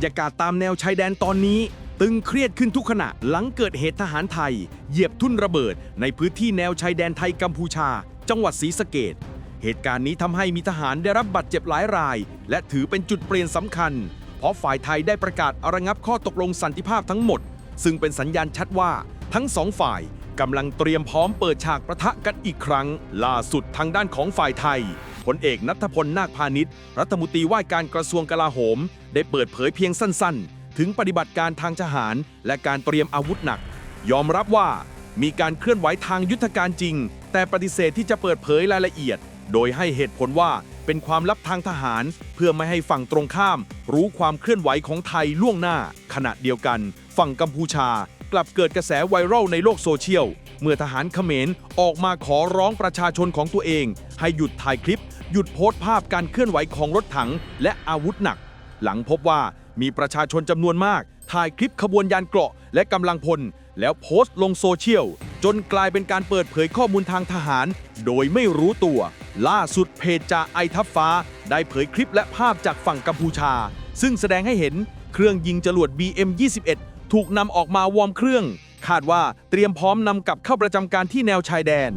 รยากาศตามแนวชายแดนตอนนี้ ตึงเครียดขึ้นทุกขณะหลังเกิดเหตุทหารไทย เหยียบทุ่นระเบิด ในพื้นที่แนวชายแดนไทยกัมพูชา จังหวัดศรีสะเกดเหตุการณ์นี้ทำให้มีทหารได้รับบาดเจ็บหลายราย และถือเป็นจุดเปลี่ยนสำคัญ เพราะฝ่ายไทยได้ประกาศระงับข้อตกลงสันติภาพทั้งหมด ซึ่งเป็นสัญญาณชัดว่าทั้งสองฝ่ายกำลังเตรียมพร้อมเปิดฉากประทะกันอีกครั้ง ล่าสุดทางด้านของฝ่ายไทยพลเอกนัทพลนาคพาณิชย์ รัฐมนตรีว่าการกระทรวงกลาโหม ได้เปิดเผยเพียงสั้นๆ ถึงปฏิบัติการทางทหาร และการเตรียมอาวุธหนัก ยอมรับว่ามีการเคลื่อนไหวทางยุทธการจริง แต่ปฏิเสธที่จะเปิดเผยรายละเอียด โดยให้เหตุผลว่าเป็นความลับทางทหาร เพื่อไม่ให้ฝั่งตรงข้าม รู้ความเคลื่อนไหวของไทยล่วงหน้า ขณะเดียวกัน ฝั่งกัมพูชากลับเกิดกระแสไวรัลในโลกโซเชียล เมื่อทหารเขมรออกมาขอร้องประชาชนของตัวเอง ให้หยุดถ่ายคลิป หยุดโพสต์ภาพการเคลื่อนไหวของรถถัง และอาวุธหนัก หลังพบว่ามีประชาชนจำนวนมาก ถ่ายคลิปขบวนยานเกราะ และกำลังพล แล้วโพสต์ลงโซเชียล จนกลายเป็นการเปิดเผยข้อมูลทางทหาร โดยไม่รู้ตัว ล่าสุดเพจจ่าไอทัพฟ้า ได้เผยคลิปและภาพจากฝั่งกัมพูชา ซึ่งแสดงให้เห็นเครื่องยิงจรวด BM21 ถูกนำออกมาวอร์มเครื่อง คาดว่าเตรียมพร้อมนำกลับเข้าประจำการที่แนวชายแดน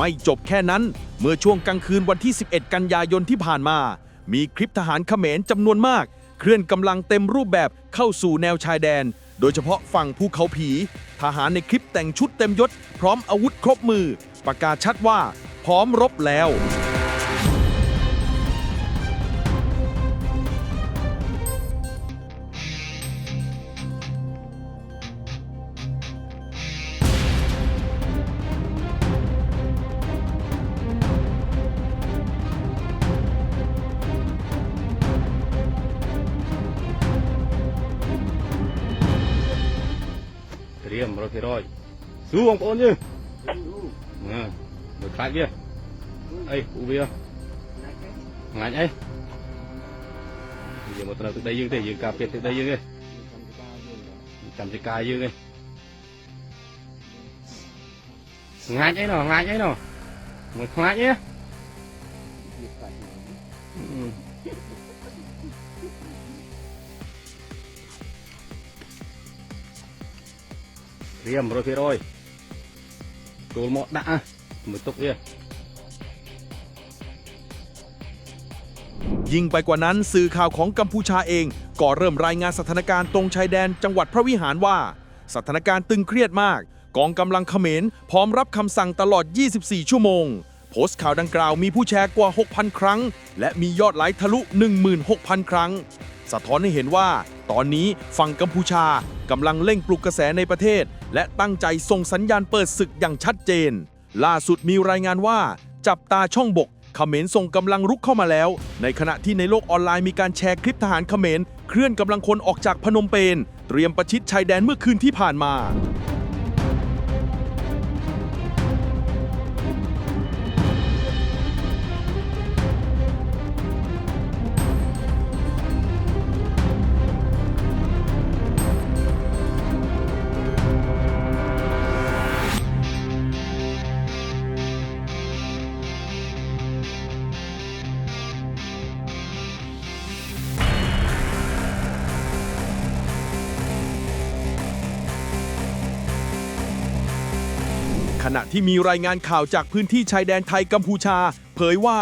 ไม่จบแค่นั้น เมื่อช่วงกลางคืนวันที่ 11 กันยายนที่ผ่านมา มีคลิปทหารเขมรจำนวนมาก เคลื่อนกำลังเต็มรูปแบบเข้าสู่แนวชายแดน โดยเฉพาะฝั่งภูเขาผี ทหารในคลิปแต่งชุดเต็มยศ พร้อมอาวุธครบมือ ประกาศชัดว่า พร้อมรบแล้ว ត្រៀម100%ស៊ូបងប្អូនយើងណាមើលខ្លាចវាអីពូវាងាច់អីយើងមកត្រូវទឹកដីយើងទេយើងការពារទឹកដីយើងទេចាំចការយើងទេងាច់អីណោះងាច់អីណោះមើលខ្លាច เรียมรพรยตัวหมดนะมือตกเยิ่งไปกว่านั้นสื่อข่าวของกัมพูชาเอง ก็เริ่มรายงานสถานการณ์ตรงชายแดนจังหวัดพระวิหารว่า สถานการณ์ตึงเครียดมาก กองกำลังเขมรพร้อมรับคำสั่งตลอด 24 ชั่วโมง โพสต์ข่าวดังกล่าวมีผู้แชร์กว่า 6,000 ครั้ง และมียอดไลค์ทะลุ 16,000 ครั้ง สะท้อนให้เห็นว่า ตอนนี้ฝั่งกัมพูชากำลังเร่งปลุกกระแสในประเทศ และตั้งใจส่งสัญญาณเปิดศึกอย่างชัดเจน ล่าสุดมีรายงานว่า จับตาช่องบกเขมรส่งกำลังรุกเข้ามาแล้ว ในขณะที่ในโลกออนไลน์มีการแชร์คลิปทหารเขมรเคลื่อนกำลังคนออกจากพนมเปญเตรียมประชิดชายแดนเมื่อคืนที่ผ่านมา ขณะที่มีรายงานข่าวจากพื้นที่ชายแดนไทยกัมพูชา เผยว่า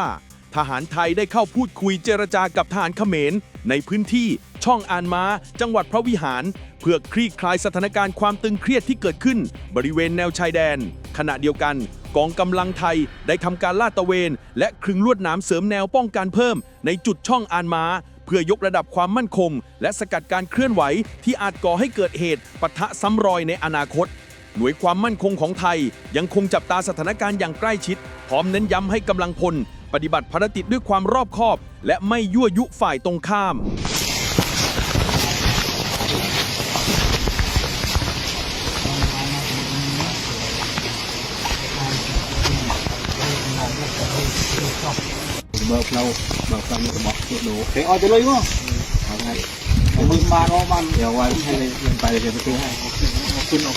ทหารไทยได้เข้าพูดคุยเจรจากับทหารเขมร ในพื้นที่ช่องอานมาจังหวัดพระวิหาร เพื่อคลี่คลายสถานการณ์ความตึงเครียดที่เกิดขึ้น บริเวณแนวชายแดน ขณะเดียวกัน กองกำลังไทยได้ทำการลาดตระเวน และคลึงลวดหนามเสริมแนวป้องกันเพิ่ม ในจุดช่องอานมาเพื่อยกระดับความมั่นคง และสกัดการเคลื่อนไหวที่อาจก่อให้เกิดเหตุปะทะซ้ำรอยในอนาคต หน่วยความมั่นคงของไทยยังคงจับตาสถานการณ์อย่างใกล้ชิด พร้อมเน้นย้ำให้กำลังพล ปฏิบัติภารกิจด้วยความรอบคอบ และไม่ยั่วยุฝ่ายตรงข้าม bơm lâu bơm xong rồi bỏ chuột đủ thế oi tới lấy không? Hàng ngày. Mừng mà nó bằng. Giờ ngoài cũng hay lên, lên. คุณออก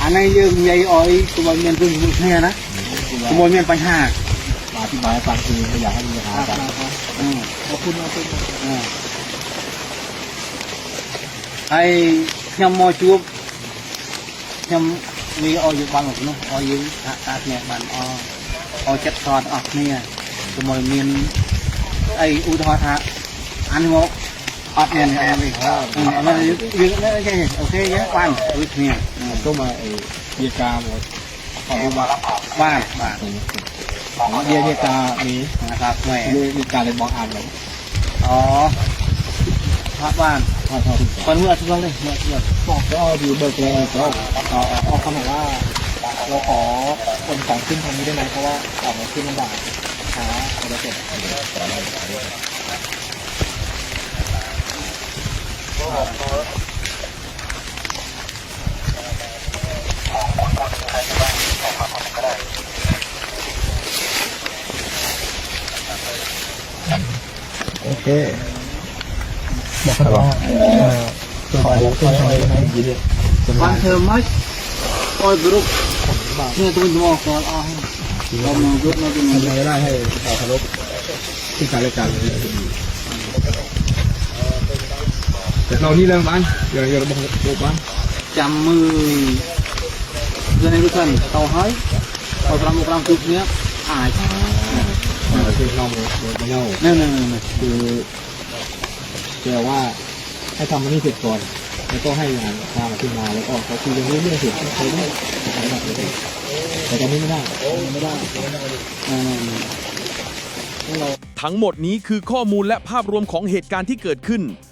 อนนี้ยังใหยอ้อยตัวเมียนพึ่งเนี่ยนะตัวเมียนไปหักอธิบายฟังคืออยากให้มีหากันขอบคุณมากเไอ้ยำมอจูบยำมีอ้อยอยู่บ้านของนู้นอ้อยู่ตาเนี่ยบ้านอ้อจัดซอนออกเนี่ยสมัเมียนไออุทธรณ์อันงกาหมดขอดูบัตร ban ban เยียเยียกามีนะครับแหมเยียเยียกาเลยบอกอ่านเลยอ๋อพระบ้านพอเท่าที่คนเมื่อทุกคนเลยเมื่อทุกคนบอกก็อยู่เบิกเลยก็อ๋ออ๋อเขาบอกว่าเราขอคนของขึ้นทางนี้ได้ไหมเพราะว่าออกมาขึ้นลำบากช้าเราจะเสร็จ โอเคบอกเขาว่าขอขึ้นทางนี้ให้ยินดีบ้านเธอไม่โอ้ยบรุกเนี่ยตัวนี้มองก่อนอ๋อเรามองยุดเราดูทำยังไงได้ให้เราเคารพที่การและกันแต่เรานี่เรื่องบ้านอย่าอย่าบอกบอกบ้านจำมือเพื่อ นในทุกท่านเตาให้เอากรำกรำจุดเนี้ยอ่ายเราคือเราไม่เน่าเนี่ยเนี่ยเนี่ยคือเจอว่าให้ทำมันนี่เสร็จก่อน แล้วก็ให้งานทางขึ้นมาแล้วก็เขาคุยกันเรื่องเสร็จใช้ได้ใช้แบบนี้แต่ตอนนี้ไม่ได้ไม่ได้ทั้งหมดนี้คือข้อมูลและภาพรวมของเหตุการณ์ที่เกิดขึ้น